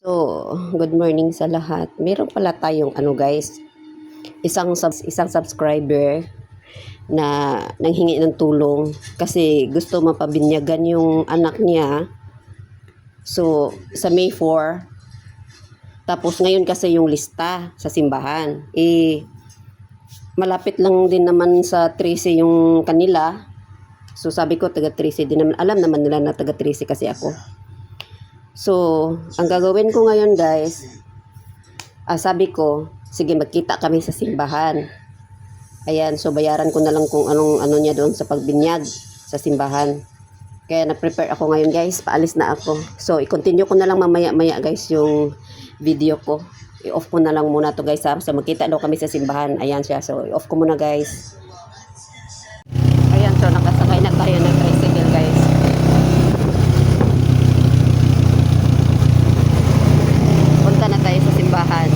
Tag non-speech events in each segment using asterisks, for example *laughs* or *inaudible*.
So, good morning sa lahat. Meron pala tayong ano guys, isang subs isang subscriber na nanghingi ng tulong kasi gusto mapabinyagan yung anak niya. So, sa May 4, tapos ngayon kasi yung lista sa simbahan. Eh, malapit lang din naman sa 13 yung kanila. So, sabi ko, taga 13 din naman. Alam naman nila na taga 13 kasi ako. So, ang gagawin ko ngayon guys, ah, sabi ko, sige magkita kami sa simbahan. Ayan, so bayaran ko na lang kung anong ano niya doon sa pagbinyag sa simbahan. Kaya na-prepare ako ngayon guys, paalis na ako. So, i-continue ko na lang mamaya-maya guys yung video ko. I-off ko na lang muna to guys ha. So, magkita daw kami sa simbahan. Ayan siya. So, i-off ko muna guys. Ayan, so nakasakay na tayo ng tricycle guys. Punta na tayo sa simbahan.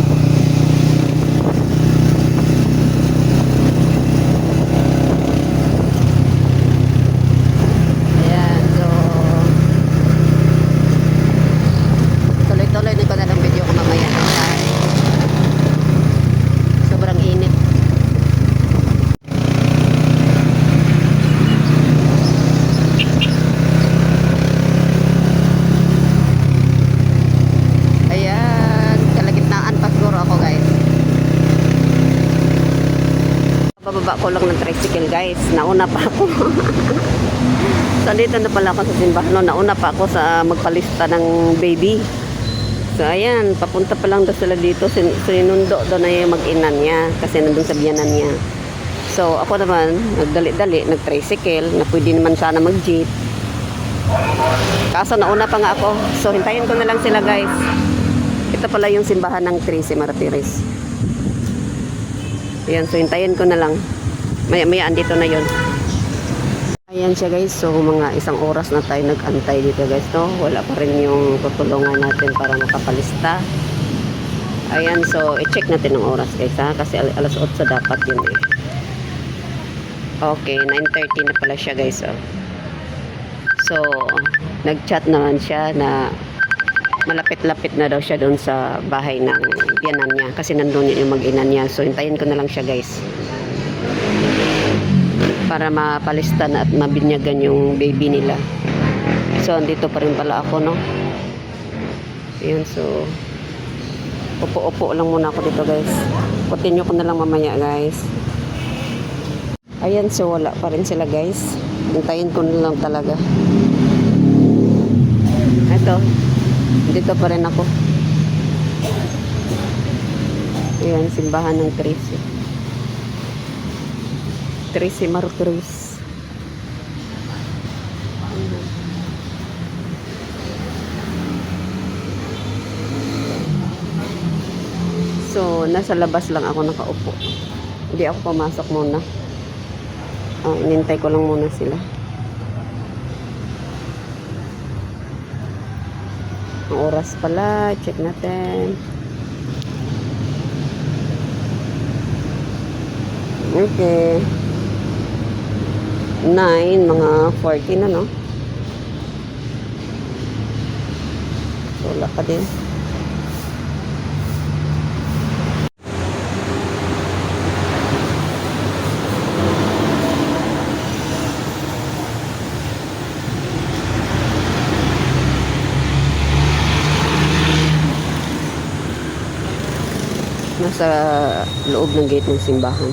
Ayan, so tuloy-tuloy na ko na ng video ko mamaya. Dahil Sobrang init. Ayan, kalagitnaan pa siguro ako guys. Bababa ko lang ng tricycle guys. Nauna pa ako. *laughs* so, dito na pala ako sa simbahan. No, nauna pa ako sa magpalista ng baby. So, ayan. Papunta pa lang daw sila dito. Sin sinundo daw na yung mag-ina niya. Kasi nandun sa biyanan niya. So, ako naman, nagdali-dali, nag-tricycle, na pwede naman sana mag-jeep. Kaso nauna pa nga ako. So, hintayin ko na lang sila guys. Ito pala yung simbahan ng Tracy Martires. Ayan, so hintayin ko na lang. Maya, maya, andito na yon. Ayan siya guys, so mga isang oras na tayo nag-antay dito guys, no? Wala pa rin yung tutulungan natin para makapalista. Ayan, so i-check natin ang oras guys ha, kasi al- alas 8 dapat yun eh. Okay, 9.30 na pala siya guys, oh. So, nag-chat naman siya na malapit-lapit na daw siya doon sa bahay ng biyanan niya kasi nandun yung mag-ina niya. So, hintayin ko na lang siya guys. Para mapalista na at mabinyagan yung baby nila. So, andito pa rin pala ako, no? Ayan, so, upo-upo lang muna ako dito guys. Continue ko na lang mamaya guys. Ayan, so wala pa rin sila guys. Hintayin ko na lang talaga. Ito, dito pa rin ako. Ayan, simbahan ng Tracy. Tracy. Ayan. So, nasa labas lang ako nakaupo. Hindi ako pumasok muna. Ah, inintay ko lang muna sila. Ang oras pala, check natin. Okay. 9, mga 40 na, no? So, wala pa din. Nasa loob ng gate ng simbahan.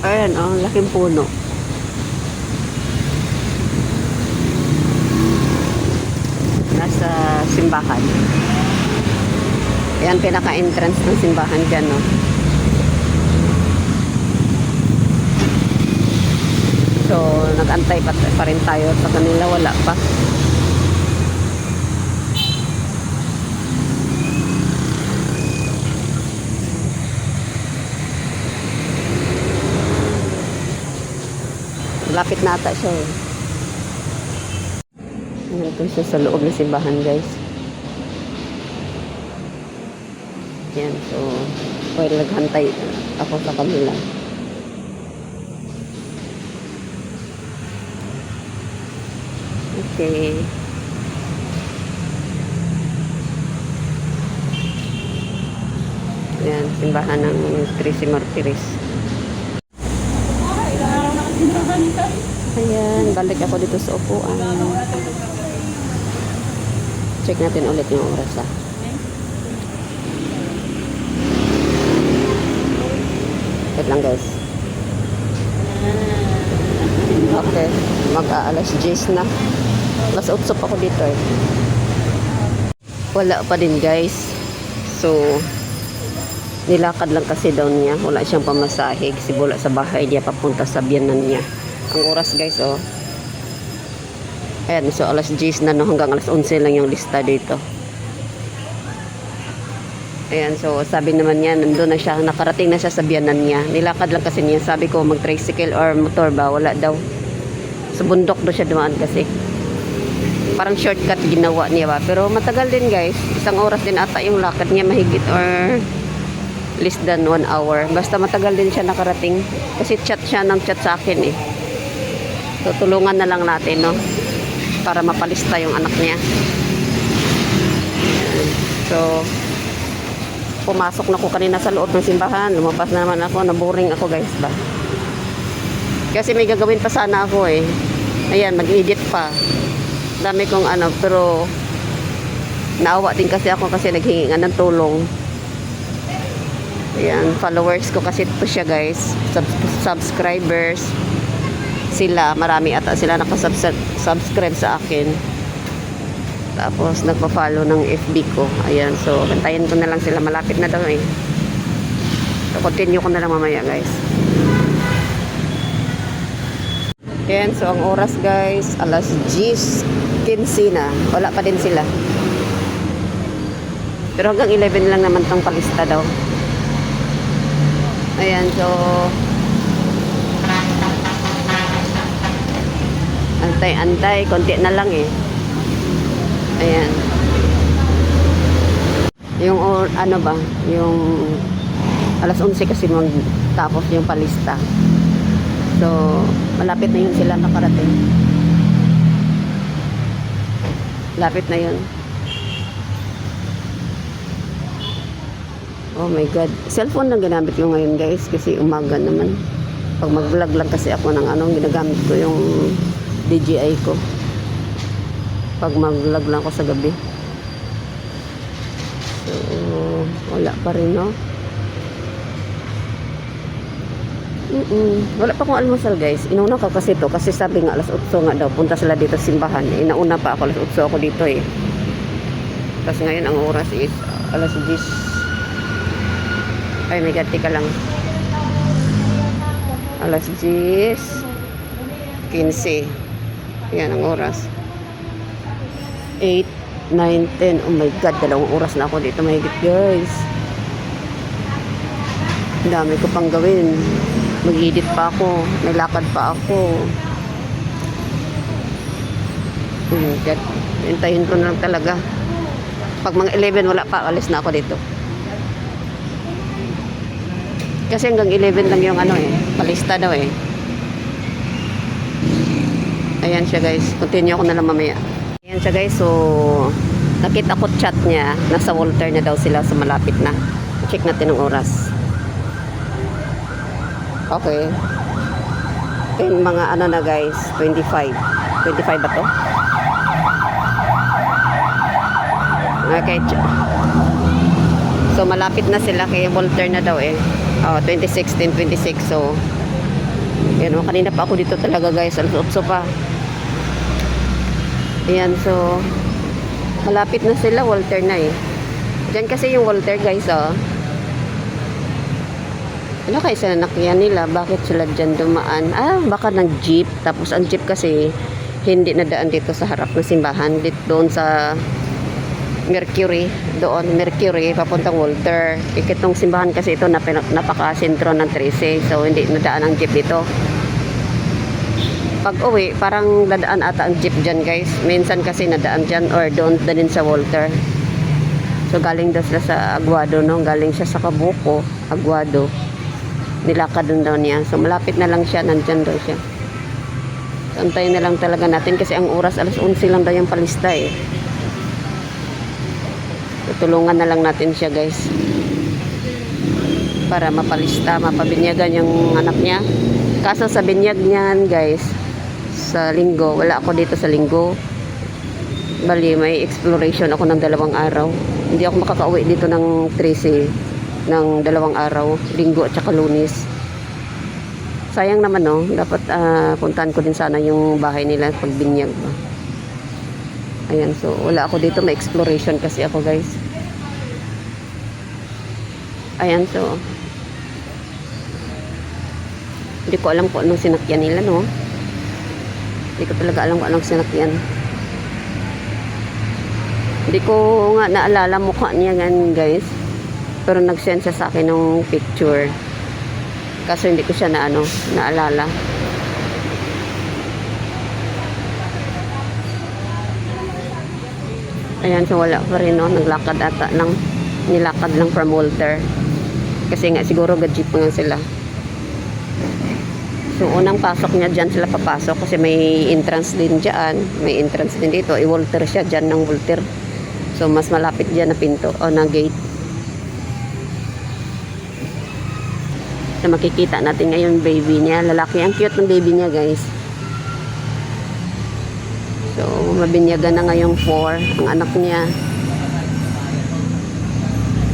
Ayan, oh, laking puno. Nasa simbahan. Ayan, pinaka-entrance ng simbahan dyan, no? So, nag-antay pa, pa rin tayo sa kanila. Wala pa. Lapit na ata siya eh. Nandun siya sa loob ng simbahan guys. Yan, so, well, naghantay ako sa kanila. Okay. Ayan, simbahan ng Tracy Martires. Ayan, balik ako dito sa upuan. Check natin ulit yung oras ah. Wait lang guys. Okay, mag-aalas 10 na. Mas utsop ako dito eh. Wala pa din guys. So, nilakad lang kasi daw niya. Wala siyang pamasahe kasi wala sa bahay niya papunta sa biyanan niya. Ang oras guys oh. Ayan, so alas 10 na no, hanggang alas 11 lang yung lista dito. Ayan, so sabi naman niya, nandun na siya, nakarating na siya sa biyanan niya. Nilakad lang kasi niya, sabi ko mag-tricycle or motor ba, wala daw. Sa bundok daw siya dumaan kasi. Parang shortcut ginawa niya ba. Pero matagal din guys, isang oras din ata yung lakad niya mahigit or less than one hour. Basta matagal din siya nakarating. Kasi chat siya ng chat sa akin eh. So tulungan na lang natin no. Para mapalista yung anak niya. So, pumasok na ko kanina sa loob ng simbahan. Lumabas na naman ako. Naboring ako guys ba. Kasi may gagawin pa sana ako eh. Ayan, mag-edit pa. Dami kong ano, pero naawa din kasi ako kasi naghingi nga ng tulong. Ayan, followers ko kasi ito siya guys. Sub- subscribers. Sila, marami ata sila nakasubscribe sa akin. Tapos nagpa-follow ng FB ko. Ayan, so bantayan ko na lang sila. Malapit na daw eh. So continue ko na lang mamaya guys. Ayan, so ang oras guys, alas 10.15 na. Wala pa din sila. Pero hanggang 11 lang naman tong palista daw. Ayan, so antay-antay, konti na lang eh. Ayan. Yung or, ano ba, yung alas 11 kasi magtapos yung palista. So, malapit na yun sila nakarating. Lapit na yun. Oh my God. Cellphone lang ginamit ko ngayon guys kasi umaga naman. Pag mag-vlog lang kasi ako ng ano, ginagamit ko yung DJI ko. Pag mag-vlog lang ako sa gabi. So, wala pa rin, no? Mm-mm. Wala pa akong almusal, guys. Inuna ko kasi to kasi sabi nga alas 8 nga daw. Punta sila dito simbahan. Eh, nauna pa ako. Alas 8 ako dito eh. Tapos ngayon ang oras is uh, alas 10. Ay, may gati ka lang. Alas 10. 15. Yan ang oras. 8, 9, 10. Oh my God, dalawang oras na ako dito mahigit guys. Ang dami ko pang gawin. Mag-edit pa ako. May lakad pa ako. Oh. Hintayin ko na lang talaga. Pag mga 11 wala pa, alis na ako dito. Kasi hanggang 11 lang yung ano eh. Palista daw eh. Ayan siya guys. Continue ako na lang mamaya. Ayan siya guys. So, nakita ko chat niya. Nasa Walter na daw sila sa malapit na. Check natin ang oras. Okay. Yung mga ano na guys. 25. 25 ba to? Okay. ch- So, malapit na sila kay Walter na daw eh. Oh, 2016, 26. So, yan o. Kanina pa ako dito talaga guys. Alas 8 pa. Ayan, so, malapit na sila, Walter na eh. Diyan kasi yung Walter, guys, oh. Ano kaya sa nanakyan nila? Bakit sila dyan dumaan? Ah, baka ng jeep. Tapos ang jeep kasi, hindi nadaan dito sa harap ng simbahan. Dito doon sa Mercury. Doon, Mercury, papuntang Walter. Ikitong simbahan kasi ito, nap napaka-sentro ng Trece. So, hindi nadaan ang jeep dito pag uwi, parang dadaan ata ang jeep dyan guys. Minsan kasi nadaan dyan or doon din sa Walter. So galing daw sa Aguado, no? Galing siya sa Kabuko, Aguado. Nilakad doon daw niya. So malapit na lang siya, nandyan daw siya. Antayin na lang talaga natin kasi ang oras alas 11 lang daw yung palista eh. Tutulungan na lang natin siya guys. Para mapalista, mapabinyagan yung anak niya. Kaso sa binyag niyan guys, sa linggo, wala ako dito sa linggo. Bali, may exploration ako ng dalawang araw. Hindi ako makakauwi dito ng 13 ng dalawang araw, linggo at saka lunis. Sayang naman no, dapat ah, puntahan ko din sana yung bahay nila pagbinyag ba. Ayan, so wala ako dito, may exploration kasi ako guys. Ayan, so hindi ko alam kung anong sinakyan nila, no? Hindi ko talaga alam kung anong sinakyan. Hindi ko nga naalala mukha niya gan guys. Pero nag-send siya sa akin ng picture. Kaso hindi ko siya na ano, naalala. Ayan, so wala pa rin, no? Naglakad ata ng, nilakad lang from Walter. Kasi nga, siguro gajip nga sila. So, unang pasok niya, dyan sila papasok kasi may entrance din dyan. May entrance din dito. I-Walter siya, dyan ng Walter. So, mas malapit dyan na pinto o na gate. So, makikita natin ngayon baby niya. Lalaki. Ang cute ng baby niya, guys. So, mabinyagan na ngayong 4 ang anak niya.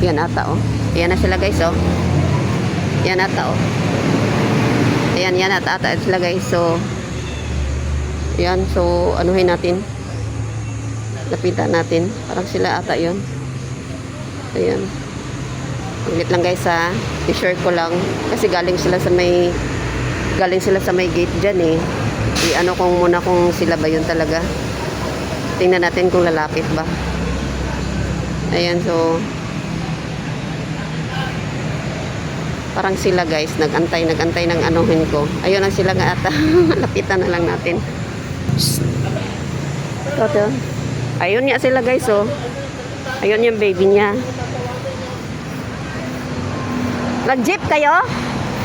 Yan ata, oh. Yan na sila, guys, oh. Yan ata, oh. Ayan, yan ata, ata sila, guys. So, yan. So, anuhin natin. Lapitan natin. Parang sila ata yun. Ayan. Ulit lang guys ha. I-share ko lang. Kasi galing sila sa may galing sila sa may gate dyan eh. I-ano kung muna kung sila ba yun talaga. Tingnan natin kung lalapit ba. Ayan so parang sila guys nagantay nagantay ng anuhin ko. Ayun ang sila nga ata. *laughs* Lapitan na lang natin. Ito. Ayun nga sila guys oh. Ayun yung baby niya. Nag-jeep kayo?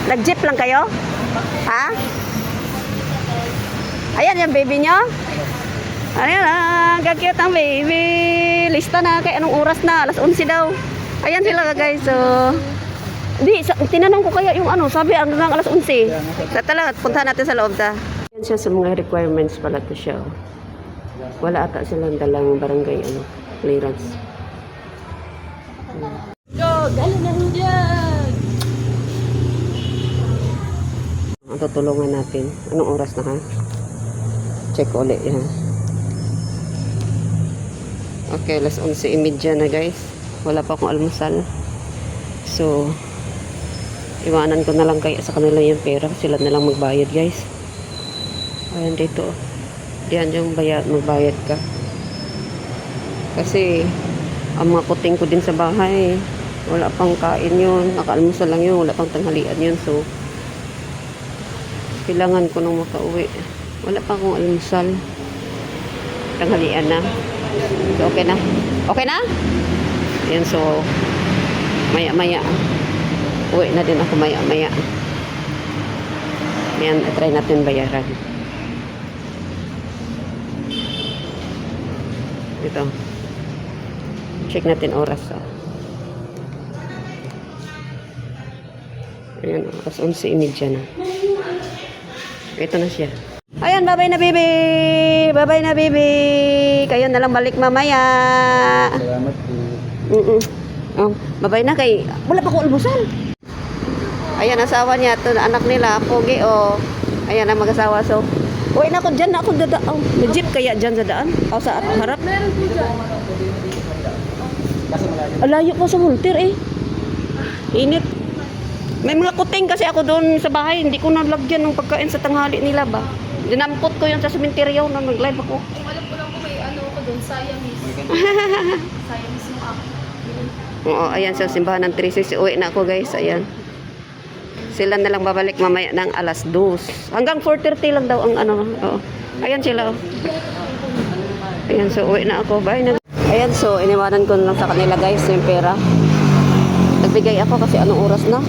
Nag-jeep lang kayo? Ha? Ayan yung baby nyo? Ayan ah, gagkit ang baby. Lista na kay anong oras na? Alas 11 daw. Ayan sila guys. So, di, sa, tinanong ko kaya yung ano, sabi hanggang alas 11. Sa talaga, punta natin sa loob ta. Yan siya sa mga requirements pala to siya. oh. Wala ata silang dalang barangay ano, clearance. Ang tutulungan natin. Anong oras na ha? Check ulit yan. Okay, alas 11.30 na guys. Wala pa akong almusal. So, iwanan ko na lang kaya sa kanila yung pera. Sila na lang magbayad guys. Ayan dito. Diyan yung bayad, magbayad ka. Kasi, ang mga kuting ko din sa bahay, wala pang kain yun. Nakaalmusal lang yun. Wala pang tanghalian yun. So, kailangan ko nang makauwi. Wala pa akong almusal. Tanghalian na. So, okay na. Okay na? Yan, so, maya-maya. Uwi na din ako maya-maya. Yan, try natin bayaran. Ito. Check natin oras. Oh. Ayan, oras 11.30 na. Ito na siya. Ayan, babay na bibi! Babay na bibi! Kayo na lang balik mamaya. Salamat po. Mm Oh, babay na kay... Wala pa ko almusal. Ayan, asawa niya. Ito, anak nila. Pogi, oh. Ayan, ang mag-asawa. So, uwi na ako dyan. na Ako dada. Oh, jeep kaya dyan sa daan? O sa harap? Meron po dyan. Kasi malayo. Alayo pa sa multir eh. Init. May mga kuting kasi ako doon sa bahay. Hindi ko nalagyan ng pagkain sa tanghali nila ba. Dinampot ko yun sa sementeryo nung nag-live ako. Kung alam ko lang po may ano ko doon, Siamese. *laughs* Siamese yung app. Oo, ayan sa simbahan ng 360. Uwi na ako guys, ayan. Sila na lang babalik mamaya ng alas 2. Hanggang 4.30 lang daw ang ano. Oo. Ayan sila. oh. Ayan, so uwi na ako. Bye na. Ayan, so iniwanan ko na lang sa kanila guys yung pera. Nagbigay ako kasi anong oras na?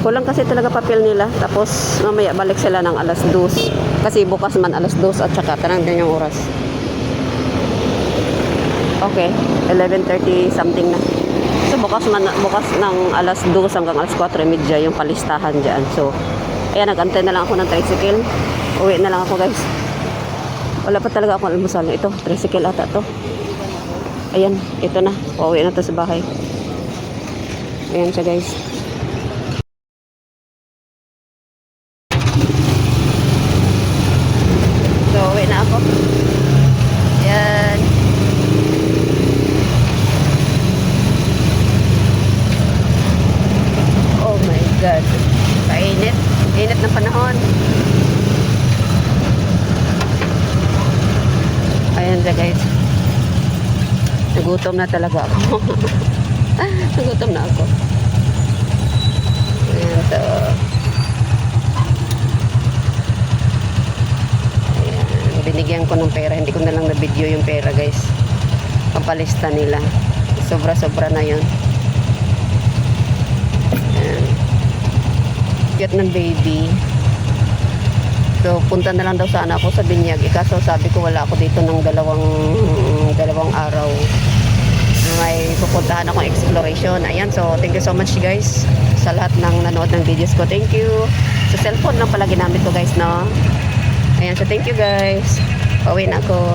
Kulang kasi talaga papel nila. Tapos mamaya balik sila ng alas 2. Kasi bukas man alas 2 at saka tanang din yung oras. Okay, 11.30 something na. So bukas man bukas ng alas 2 hanggang alas 4:30 yung palistahan diyan. So ayan nagantay na lang ako ng tricycle. Uwi na lang ako guys. Wala pa talaga akong almusal. Ito, tricycle ata to. Ayan, ito na. Pauwi na to sa bahay. Ayan siya guys. So, uwi na ako. Ayan. Oh my God. Kainit. Init ng panahon. Ayan siya guys. Nagutom na talaga ako. *laughs* Nagutom na ako. Ayan so. Ayan. Binigyan ko ng pera. Hindi ko na lang na-video yung pera guys. Kapalista nila. Sobra-sobra na yun. Ayan. Cute ng baby. So, punta na lang daw sana ako sa Binyag. Ikaso sabi ko wala ako dito ng dalawang dalawang araw. May pupuntahan akong exploration. Ayan, so thank you so much guys sa lahat ng nanood ng videos ko. Thank you. Sa cellphone lang pala ginamit ko guys, no? Ayan, so thank you guys. Pauwi na ako.